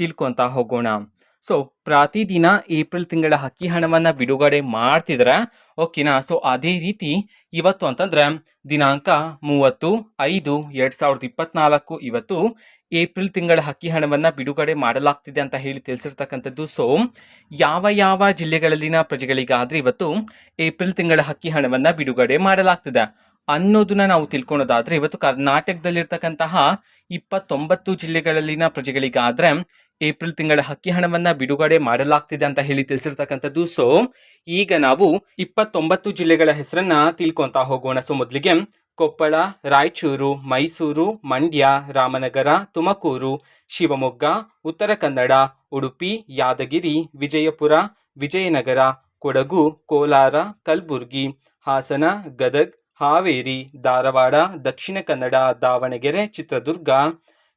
ತಿಳ್ಕೊತಾ ಹೋಗೋಣ. ಸೊ ಪ್ರತಿದಿನ ಏಪ್ರಿಲ್ ತಿಂಗಳ ಅಕ್ಕಿ ಹಣವನ್ನು ಬಿಡುಗಡೆ ಮಾಡ್ತಿದ್ರೆ ಓಕೆನಾ ಸೊ ಅದೇ ರೀತಿ ಇವತ್ತು ಅಂತಂದರೆ, ದಿನಾಂಕ ಮೂವತ್ತು, ಐದು, ಎರಡು ಸಾವಿರದ ಇಪ್ಪತ್ನಾಲ್ಕು ಇವತ್ತು ಏಪ್ರಿಲ್ ತಿಂಗಳ ಅಕ್ಕಿ ಹಣವನ್ನು ಬಿಡುಗಡೆ ಮಾಡಲಾಗ್ತಿದೆ ಅಂತ ಹೇಳಿ ತಿಳಿಸಿರ್ತಕ್ಕಂಥದ್ದು. ಸೊ ಯಾವ ಯಾವ ಜಿಲ್ಲೆಗಳಲ್ಲಿನ ಪ್ರಜೆಗಳಿಗಾದ್ರೆ ಇವತ್ತು ಏಪ್ರಿಲ್ ತಿಂಗಳ ಅಕ್ಕಿ ಹಣವನ್ನು ಬಿಡುಗಡೆ ಮಾಡಲಾಗ್ತಿದೆ. ಅನ್ನೋದನ್ನ ನಾವು ತಿಳ್ಕೊಳೋದಾದ್ರೆ ಇವತ್ತು ಕರ್ನಾಟಕದಲ್ಲಿರ್ತಕ್ಕಂತಹ ಇಪ್ಪತ್ತೊಂಬತ್ತು ಜಿಲ್ಲೆಗಳಲ್ಲಿನ ಪ್ರಜೆಗಳಿಗಾದ್ರೆ ಏಪ್ರಿಲ್ ತಿಂಗಳ ಹಕ್ಕಿ ಹಣವನ್ನ ಬಿಡುಗಡೆ ಮಾಡಲಾಗ್ತಿದೆ ಅಂತ ಹೇಳಿ ತಿಳಿಸಿರ್ತಕ್ಕಂಥದ್ದು. ಸೊ ಈಗ ನಾವು ಇಪ್ಪತ್ತೊಂಬತ್ತು ಜಿಲ್ಲೆಗಳ ಹೆಸರನ್ನ ತಿಳ್ಕೊಂತ ಹೋಗೋಣ. ಸೊ ಮೊದಲಿಗೆ ಕೊಪ್ಪಳ, ರಾಯಚೂರು, ಮೈಸೂರು, ಮಂಡ್ಯ, ರಾಮನಗರ, ತುಮಕೂರು, ಶಿವಮೊಗ್ಗ, ಉತ್ತರ ಕನ್ನಡ, ಉಡುಪಿ, ಯಾದಗಿರಿ, ವಿಜಯಪುರ, ವಿಜಯನಗರ, ಕೊಡಗು, ಕೋಲಾರ, ಕಲಬುರಗಿ, ಹಾಸನ, ಗದಗ್ ಹಾವೇರಿ ಧಾರವಾಡ ದಕ್ಷಿಣ ಕನ್ನಡ ದಾವಣಗೆರೆ ಚಿತ್ರದುರ್ಗ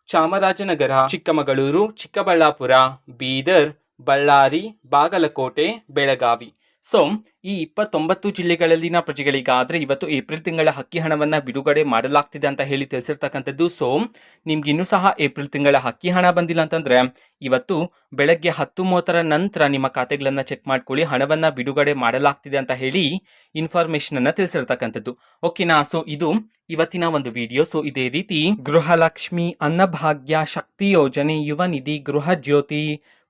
ಚಾಮರಾಜನಗರ ಚಿಕ್ಕಮಗಳೂರು ಚಿಕ್ಕಬಳ್ಳಾಪುರ ಬೀದರ್ ಬಳ್ಳಾರಿ ಬಾಗಲಕೋಟೆ ಬೆಳಗಾವಿ. ಸೊ ಈ ಇಪ್ಪತ್ತೊಂಬತ್ತು ಜಿಲ್ಲೆಗಳಲ್ಲಿನ ಪ್ರಜೆಗಳಿಗಾದರೆ ಇವತ್ತು ಏಪ್ರಿಲ್ ತಿಂಗಳ ಹಕ್ಕಿ ಹಣವನ್ನು ಬಿಡುಗಡೆ ಮಾಡಲಾಗ್ತಿದೆ ಅಂತ ಹೇಳಿ ತಿಳಿಸಿರ್ತಕ್ಕಂಥದ್ದು. ಸೊ ನಿಮ್ಗೆ ಇನ್ನೂ ಸಹ ಏಪ್ರಿಲ್ ತಿಂಗಳ ಹಕ್ಕಿ ಹಣ ಬಂದಿಲ್ಲ ಅಂತಂದ್ರೆ, ಇವತ್ತು ಬೆಳಗ್ಗೆ ಹತ್ತು ಮೂವತ್ತರ ನಂತರ ನಿಮ್ಮ ಖಾತೆಗಳನ್ನು ಚೆಕ್ ಮಾಡ್ಕೊಳ್ಳಿ, ಹಣವನ್ನು ಬಿಡುಗಡೆ ಮಾಡಲಾಗ್ತಿದೆ ಅಂತ ಹೇಳಿ ಇನ್ಫಾರ್ಮೇಷನನ್ನು ತಿಳಿಸಿರ್ತಕ್ಕಂಥದ್ದು. ಓಕೆನಾ ಸೊ ಇದು ಇವತ್ತಿನ ಒಂದು ವಿಡಿಯೋ ಸೊ ಇದೇ ರೀತಿ ಗೃಹಲಕ್ಷ್ಮಿ ಅನ್ನಭಾಗ್ಯ ಶಕ್ತಿ ಯೋಜನೆ ಯುವ ನಿಧಿ ಗೃಹ ಜ್ಯೋತಿ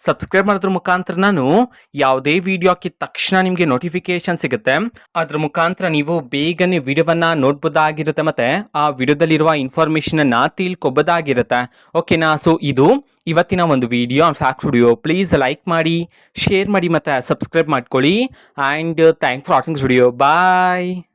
ಸಬ್ಸ್ಕ್ರೈಬ್ ಮಾಡೋದ್ರ ಮುಖಾಂತರ ನಾನು ಯಾವುದೇ ವಿಡಿಯೋ ಹಾಕಿದ ತಕ್ಷಣ ನಿಮಗೆ ನೋಟಿಫಿಕೇಶನ್ ಸಿಗುತ್ತೆ. ಅದ್ರ ಮುಖಾಂತರ ನೀವು ಬೇಗನೆ ವಿಡಿಯೋವನ್ನ ನೋಡ್ಬೋದಾಗಿರುತ್ತೆ ಮತ್ತೆ ಆ ವಿಡಿಯೋದಲ್ಲಿರುವ ಇನ್ಫಾರ್ಮೇಶನ್ ಅನ್ನ ತಿಳ್ಕೊಬೋದಾಗಿರುತ್ತೆ. ಓಕೆನಾ ಸೊ ಇದು ಇವತ್ತಿನ ಒಂದು video fact video please like ಮಾಡಿ ಶೇರ್ ಮಾಡಿ ಮತ್ತು ಸಬ್ಸ್ಕ್ರೈಬ್ ಮಾಡ್ಕೊಳ್ಳಿ. And thank for watching video bye